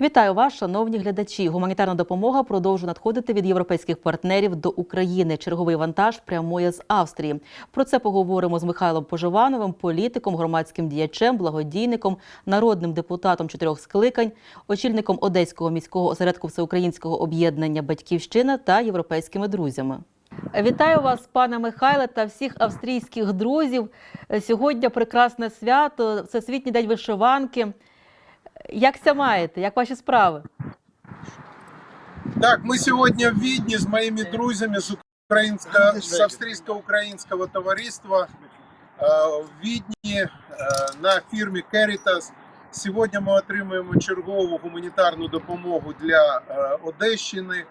Вітаю вас, шановні глядачі. Гуманітарна допомога продовжує надходити від європейських партнерів до України. Черговий вантаж прямує з Австрії. Про це поговоримо з Михайлом Поживановим, політиком, громадським діячем, благодійником, народним депутатом чотирьох скликань, очільником Одеського міського осередку всеукраїнського об'єднання Батьківщина та європейськими друзями. Вітаю вас, пане Михайле, та всіх австрійських друзів. Сьогодні прекрасне свято, Всесвітній день вишиванки. Як ся маєте? Як ваші справи? Так, мы сегодня в Видне с моими друзьями с, украинско, с австрийско-украинского товариства э, в Відні э, на фірмі Caritas. Сьогодні ми отримуємо чергову гуманітарну допомогу для е, Одещини.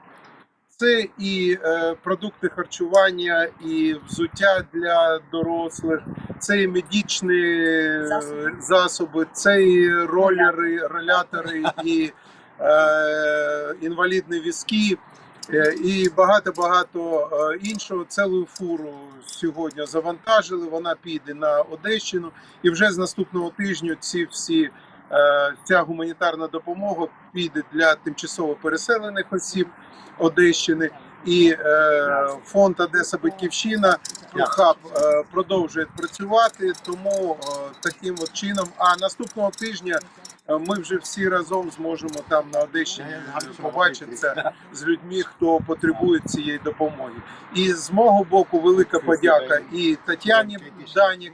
Це і е, продукти харчування, і взуття для дорослих, це і медичні е, Засоби. засоби, це і ролери, ролятори, і е, інвалідні візки, е, і багато-багато е, іншого. Цілу фуру сьогодні завантажили. Вона піде на Одещину, і вже з наступного тижня ці всі. Е, Ця гуманітарна допомога піде для тимчасово переселених осіб Одещини і е, фонд Одеса Батьківщина хаб е, продовжує працювати. Тому таким от чином. А наступного тижня ми вже всі разом зможемо там на Одещині побачитися з людьми, хто потребує цієї допомоги. І з мого боку, велика подяка і Тетяні Данік,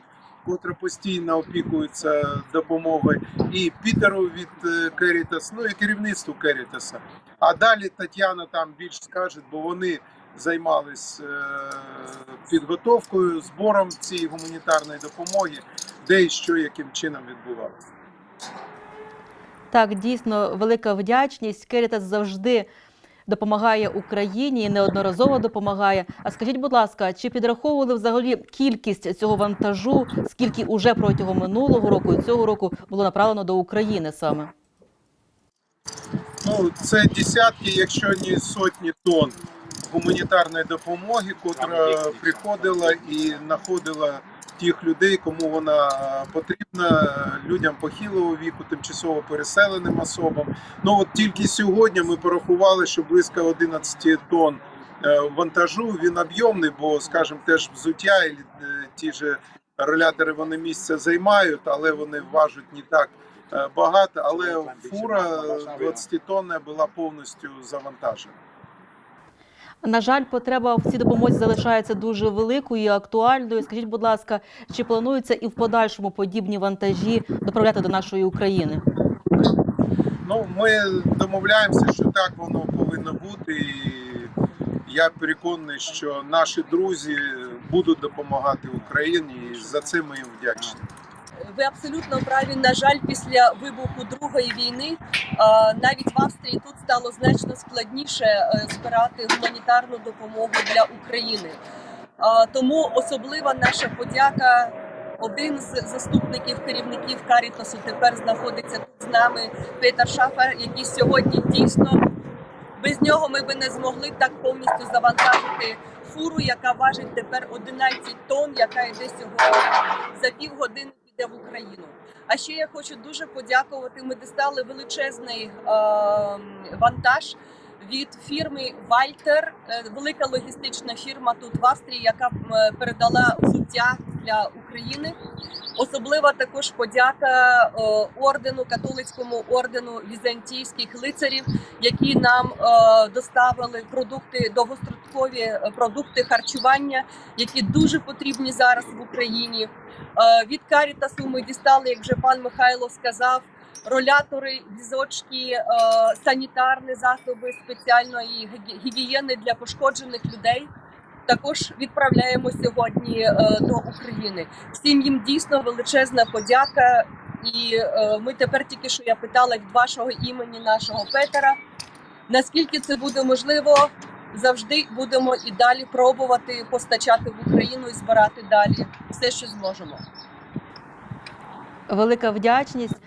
котра постійно опікується допомогою, і Пітеру від е, Керітас, ну і керівництву Керітаса. А далі Тетяна там більш скаже, бо вони займались е, підготовкою, збором цієї гуманітарної допомоги, де і що яким чином відбувалося. Так, дійсно, велика вдячність. Керітас завжди допомагає Україні і неодноразово допомагає. А скажіть, будь ласка, чи підраховували взагалі кількість цього вантажу, скільки уже протягом минулого року і цього року було направлено до України саме? Ну, це десятки, якщо не сотні тонн гуманітарної допомоги, котра приходила і знаходила тих людей, кому вона потрібна, людям похилого віку, тимчасово переселеним особам. Ну от тільки сьогодні ми порахували, що близько 11 тонн е, вантажу. Він об'ємний, бо, скажімо, теж взуття і е, ті ж ролятори вони місце займають, але вони важать не так е, багато. Але фура 20 тонна була повністю завантажена. На жаль, потреба в цій допомозі залишається дуже великою і актуальною. Скажіть, будь ласка, чи плануються і в подальшому подібні вантажі доправляти до нашої України? Ну, ми домовляємося, що так воно повинно бути. І я переконаний, що наші друзі будуть допомагати Україні, і за це ми їм вдячні. Ви абсолютно праві. На жаль, після вибуху другої війни е, навіть в Австрії тут стало значно складніше е, збирати гуманітарну допомогу для України. Е, Тому особлива наша подяка. Один з заступників керівників Карітасу тепер знаходиться тут з нами Петер Шафер, який сьогодні дійсно без нього ми би не змогли так повністю завантажити фуру, яка важить тепер 11 тонн, яка йде сьогодні за півгодини піде в Україну. А ще я хочу дуже подякувати. Ми дістали величезний е, вантаж від фірми Вальтер, е, велика логістична фірма тут в Австрії, яка передала взуття для України. Особлива також подяка е, ордену, католицькому ордену візантійських лицарів, які нам е, доставили продукти довгострокові продукти харчування, які дуже потрібні зараз в Україні. Е, Від Карітасу ми дістали, як вже пан Михайло сказав, ролятори, візочки, е, санітарні засоби спеціальної гі- гігієни для пошкоджених людей. Також відправляємо сьогодні е, до України. Всім їм дійсно величезна подяка. І ми тепер тільки що я питала від вашого імені, нашого Петера, наскільки це буде можливо, завжди будемо і далі пробувати постачати в Україну і збирати далі все, що зможемо. Велика вдячність.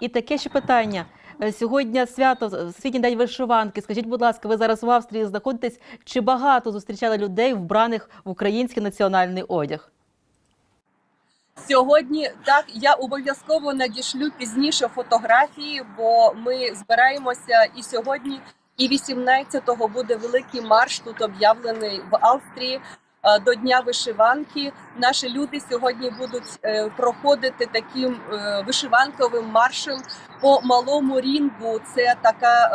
І таке ще питання. Е, Сьогодні свято світній день вишиванки. Скажіть, будь ласка, ви зараз в Австрії знаходитесь? Чи багато зустрічали людей, вбраних в український національний одяг? Сьогодні так я обов'язково надішлю пізніше фотографії, бо ми збираємося і сьогодні, і 18-го буде великий марш тут об'явлений в Австрії. е, До Дня вишиванки наші люди сьогодні будуть е, проходити таким е, вишиванковим маршем по малому рінгу. Це така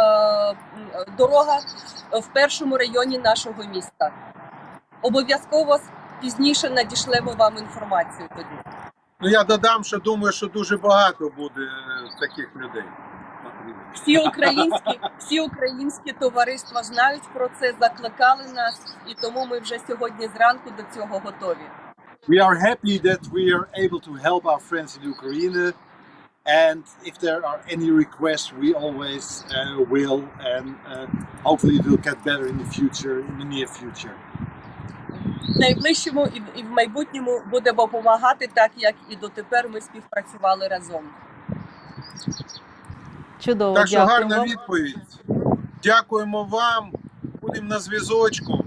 дорога в першому районі нашого міста. Обов'язково пізніше надішлемо вам інформацію тоді. Ну я додам, що думаю, що дуже багато буде таких людей. Всі українські, всі українські товариства знають про це, закликали нас, і тому ми вже сьогодні зранку до цього готові. We are happy that we are able to help our friends in Ukraine. And if there are any requests, we always uh, will, and uh, hopefully it will get better in the future, in the near future. В найближчому і, і в майбутньому будемо допомагати, так як і дотепер ми співпрацювали разом. Чудово, Так що дякую гарна вам. відповідь. Дякуємо вам. Будемо на зв'язочку.